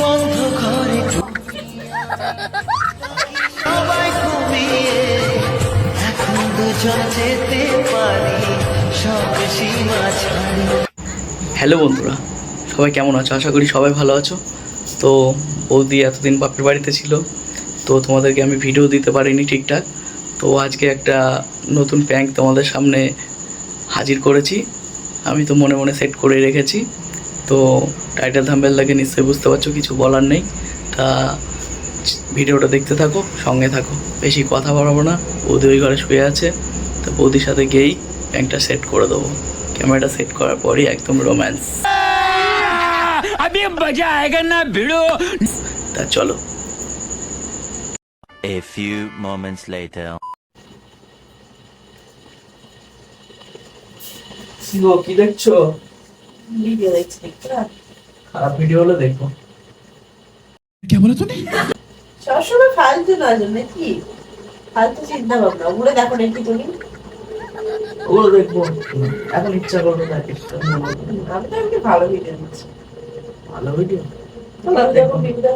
বন্ধ সবাই ঘুমিয়ে এখন দুজন যেতে পারি, সব সীমা হ্যালো বন্ধুরা, সবাই কেমন আছো? আশা করি সবাই ভালো আছো। তো বৌদি এতদিন বাপের বাড়িতে ছিল, তো তোমাদেরকে আমি ভিডিও দিতে পারিনি ঠিকঠাক। তো আজকে একটা নতুন প্যাঙ্ক তোমাদের সামনে হাজির করেছি। আমি তো মনে মনে সেট করে রেখেছি। তো টাইটেল থাম্বেল লাগে নিশ্চয়ই বুঝতে পারছ কিছু বলার নেই। তা ভিডিওটা দেখতে থাকো সঙ্গে থাকো। বেশি কথা বাড়াবো না বৌদি ওই ঘরে শুয়ে আছে। তো বৌদির সাথে গিয়েই ব্যাংকটা সেট করে দেবো। ক্যামেরাটা সেট করার পরই একদম রোম্যান্স তা চলো। A few moments later. কি দেখছ? ভিডিও দেখছি খারাপ ভিডিও হলে দেখো সবসময় ফালতু নজর নাকি? ফালতু চিন্তা ভাবনা ওগুলো দেখো না একটু তুমি? ওগুলো দেখব। এখন ইচ্ছা করবে না আমি তো এমনি ভালো ভিডিও দিচ্ছি। ভালো ভিডিও দেখো ভিডিও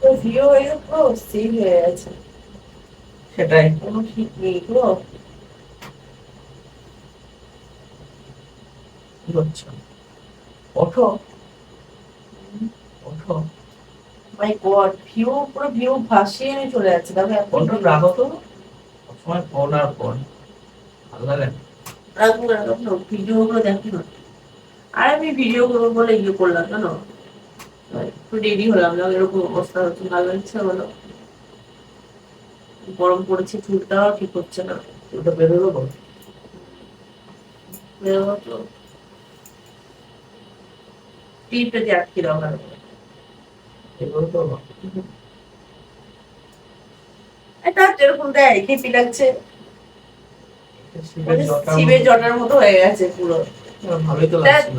তো ভিডিও হয়ে পুরো স্থির হয়ে গেছে। সেটাই। কোনো ঠিক নেই পুরো কি ওঠো ওঠো মাই গড ভিউ পুরো ভিউ ভাসিয়ে নিয়ে চলে যাচ্ছে। ফোনটা রাখো তো? সবসময় ফোন আর ফোন ভালো লাগে না। রাখব রাখব দেখি না? আর আমি ভিডিও করব বলে ইয়ে করলাম জানো? একটু রেডি হলাম। না এরকম অবস্থা হচ্ছে। ভালো ইচ্ছা হলো। গরম পড়েছে চুলটাও ঠিক হচ্ছে না। ওটা বেরো দেবো বেরোবো তো। করে। এগুলো তো এটা যেরকম দেয় খেপি লাগছে। শিবের জটার মতো- হয়ে গেছে পুরো। ভালোই তো তা-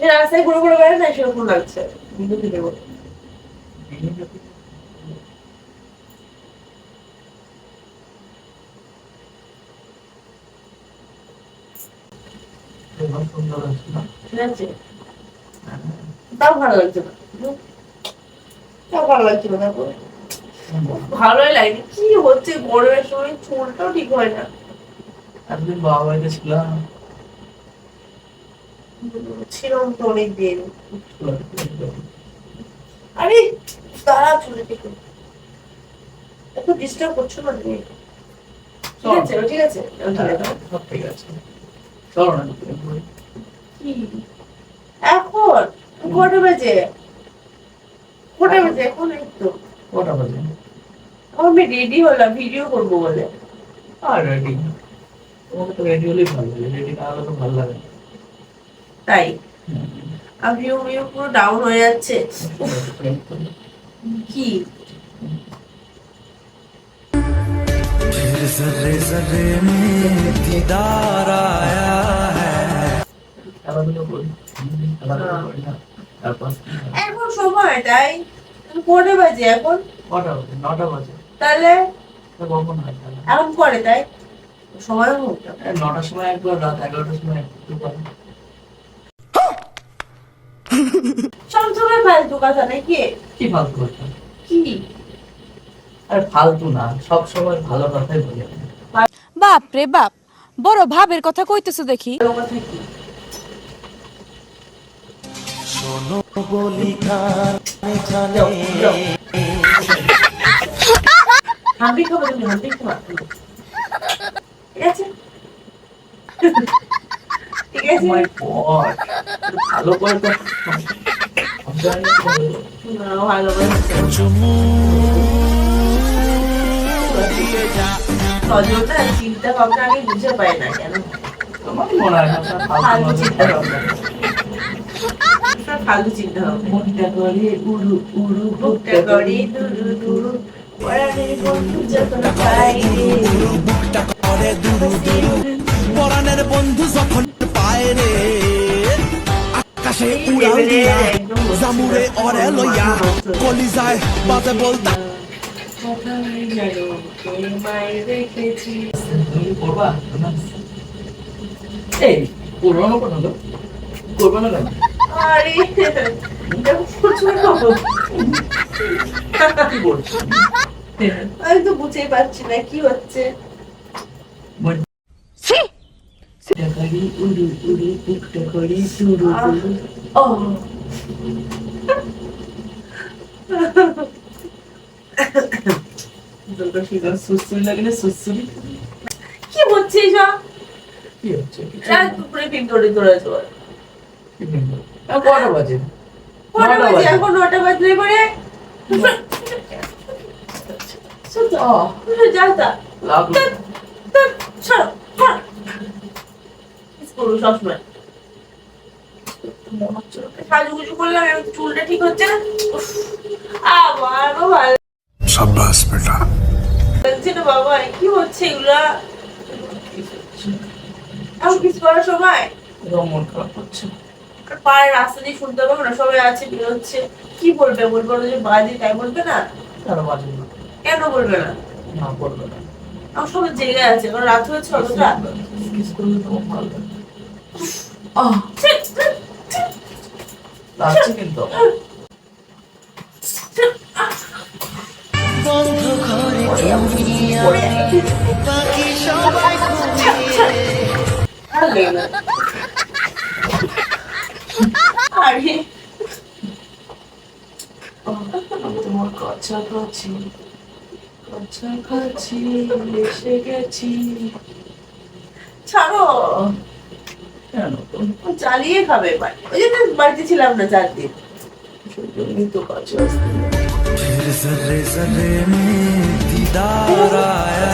রাস্তায় ঘুরে ঘুরে বেড়ায় না সেরকম লাগছে। বিদ্যুৎ সুন্দর আছে ঠিক আছে তাও ভালো লাগছে তাও ভালো লাগছে দেখো ভালোই লাগছে কি হচ্ছে গরমের সময় চুলটাও ঠিক হয় না এতদিন বাবা বাড়িতে ছিলাম ছিলাম তো অনেক দিন আরে তারা চুলে। এত ডিস্টার্ব করছ না তুমি? ঠিক আছে ঠিক আছে। ঠিক আছে। চলো না। এখন? কটা বাজে? কটা বাজে? এখন এই কটা বাজে? আমি রেডি হলাম ভিডিও করব বলে। আর রেডি তোমাকে তো রেডি হলেই ভালো লাগে রেডি না হলে তো ভালো লাগে। তাই? আর ভিউ ভিউ পুরো ডাউন হয়ে যাচ্ছে। কি? फिर जर्रे जर्रे में दीदार आया है খেলাধুলো করি খেলাধুলো করি না তারপর এখন সময় তাই কটা বাজে এখন কটা বাজে নটা বাজে তাহলে তা কখন হয় খেলা? এখন করে তাই সময় হোক না। এই নটার সময় একবার রাত এগারোটার সময় একবার সব সময় ফালতু কথা নাকি কি ফালতু কথা কি আরে ফালতু না সব সময় ভালো কথাই বলি। বাপ রে বাপ বড় ভাবের কথা কইতেছো দেখি। ভালো শোনো বলি কানে কানে হাম্পি খাব তুমি হাম্পি খাব। ঠিক আছে? ঠিক Oh আছে! ভালো করে তো ভালো করে সজলটা চিন্তা ভাবনা আমি বুঝে পাই না কেন? তোমার মনে হয় ফালতু ফালতু চিন্তা চিন্তা ফালতু চিন্তা হবে মনটা করে উড়ু উড়ু বুকটা করি দুরু দুরু। পরাণের বন্ধু যখন পাই রে। করে দুরু দুরু। পরাণের বন্ধু যখন পায় রে। আকাশে উড়াল দিয়া জামুরে অরে লইয়া কলিজায় বাজে বলতা। কোথায় যেন তোমায় রেখেছি তুমি করবা এই করব না কোনো তো করব না কেন আরে। কি বলছো আমি তো বুঝতেই পারছি না কি হচ্ছে টাকারি উড়ু উড়ু বুকটা করি দুরু ও কি হচ্ছে কি রাত দুপুরে পিন ধরে। কটা বাজে? কটা বাজে। এখন নটা বাজলে পরে? না। সাজুগুজু করলাম চুলটা ঠিক হচ্ছে না। ভালো বাস বেটা। তাই বলবে না? কেন কেন বলবে না? না বলবে না। আমার সবাই জায়গায় আছে কারণ রাত হয়েছে কিন্তু আরে তোমার কাছাকাছি কাছাকাছি এসে গেছি ছাড়ো চালিয়ে খাবে এবার। ওই জন্য বাড়িতে ছিলাম না চার দিন সেই জন্যই তো কাছে আসতে जर्रे जर्रे में दीदार आया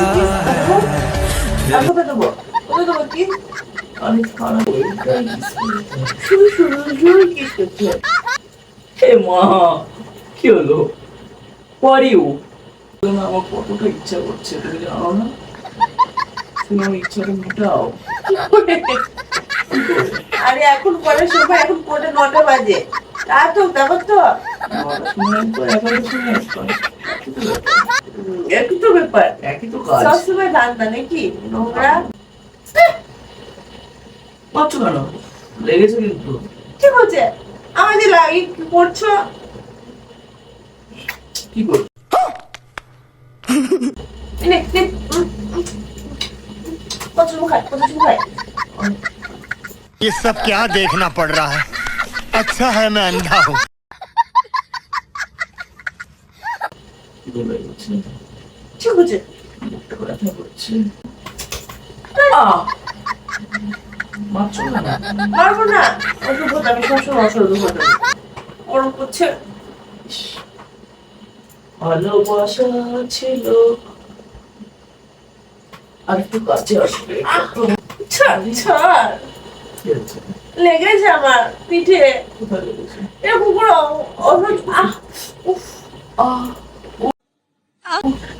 আর কোথায় দেবো কোথায় দেবো কি অনেক খারাপ শুরু শুরু শুরু কি করছে হে মা কি হলো আর ইউ আমার কতটা ইচ্ছা করছে তুমি জানো না তুমি আমার ইচ্ছাটা মেটাও আরে এখন করার সময় এখন কোটা নটা বাজে রাত হোক তারপর তো নটার সময় একবার এগারোটার সময় একবার উম, একই তো ব্যাপার একই তো কাজ সবসময় ধান্দা নাকি নোংরা পাচ্ছ কেন লেগেছে কিন্তু ঠিক হচ্ছে আমার যে লাগে কি করছো কি করবো নে নে উম, উম। কত চুমু খাই কত চুমু খাই ये सब क्या देखना पड़ रहा है अच्छा है मैं अंधा हूँ বলে গেছে ঠিক হচ্ছে মুখটা ব্যথা করছে। আহ! মারছো কেন পারব না। অসভ্যতা আমি সবসময় অসভ্যতা ওরম করছে ভালোবাসা ছিল। আর একটু কাছে আসবে। ছাড় ছাড়। লেগেছে আমার পিঠে। এরকম করে অসহ্য আহ উফ। আহ।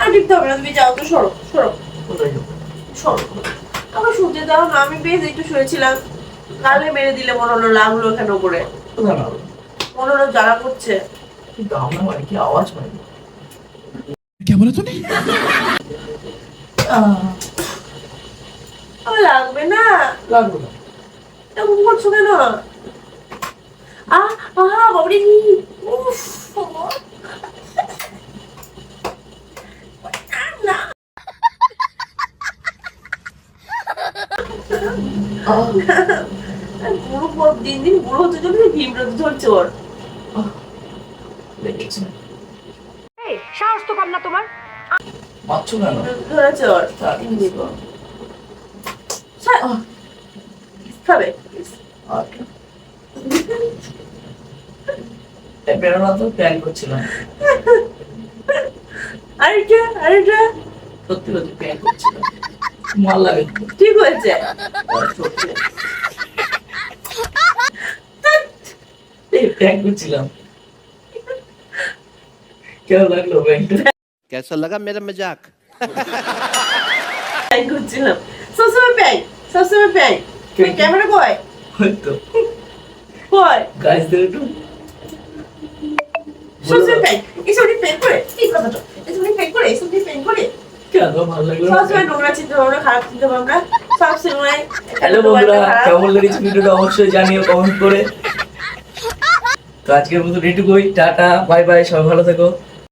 আর টিপতে হবে না তুমি যাও তো সরো সরো। সরো। আমার শুনতে দাও না আমি বেশ একটু শুয়েছিলাম। গালে মেরে দিলে মনে হলো লাগল এখানে উপরে। মনে হলো জ্বালা করছে। কিন্তু আমরা মানে কি আওয়াজ পাই কে বলে তুমি লাগবে না। লাগবে না। এরকম করছ কেন? আহ আহা বাবরি। উফ বুড়ো দিন দিন বুড়ো হতে চলেছে ভিমরত ধরছে ওর। লেগেছে মারছো কেন ধরেছে ওর। তার কি? দিব? ছাড়। খাবে? আর কি? এই বেরোনো তো প্ল্যান করছিলাম। আরেকটা আরেকটা। সত্যি সত্যি প্ল্যান করছিলাম। ভালো লাগে ঠিক হয়েছে কেন লাগল ব্যাংকটা কেসা লাগা মেরা মজাক ব্যাংক করছিলাম সবসময় ব্যাংক সবসময় ব্যাংক ক্যামেরা কয় হয়তো। কয় গাছ ধরে সবসময় ব্যাংক এসব নিয়ে প্যান করে এই কথাটা। এসব নিয়ে প্যান করে এসব নিয়ে প্যান করে। হ্যালো বন্ধুরা কেমন লেগেছে ভিডিওটা অবশ্যই জানিও কমেন্ট করে। আজকের মতো এটুকুই টাটা বাই বাই সবাই ভালো থেকো।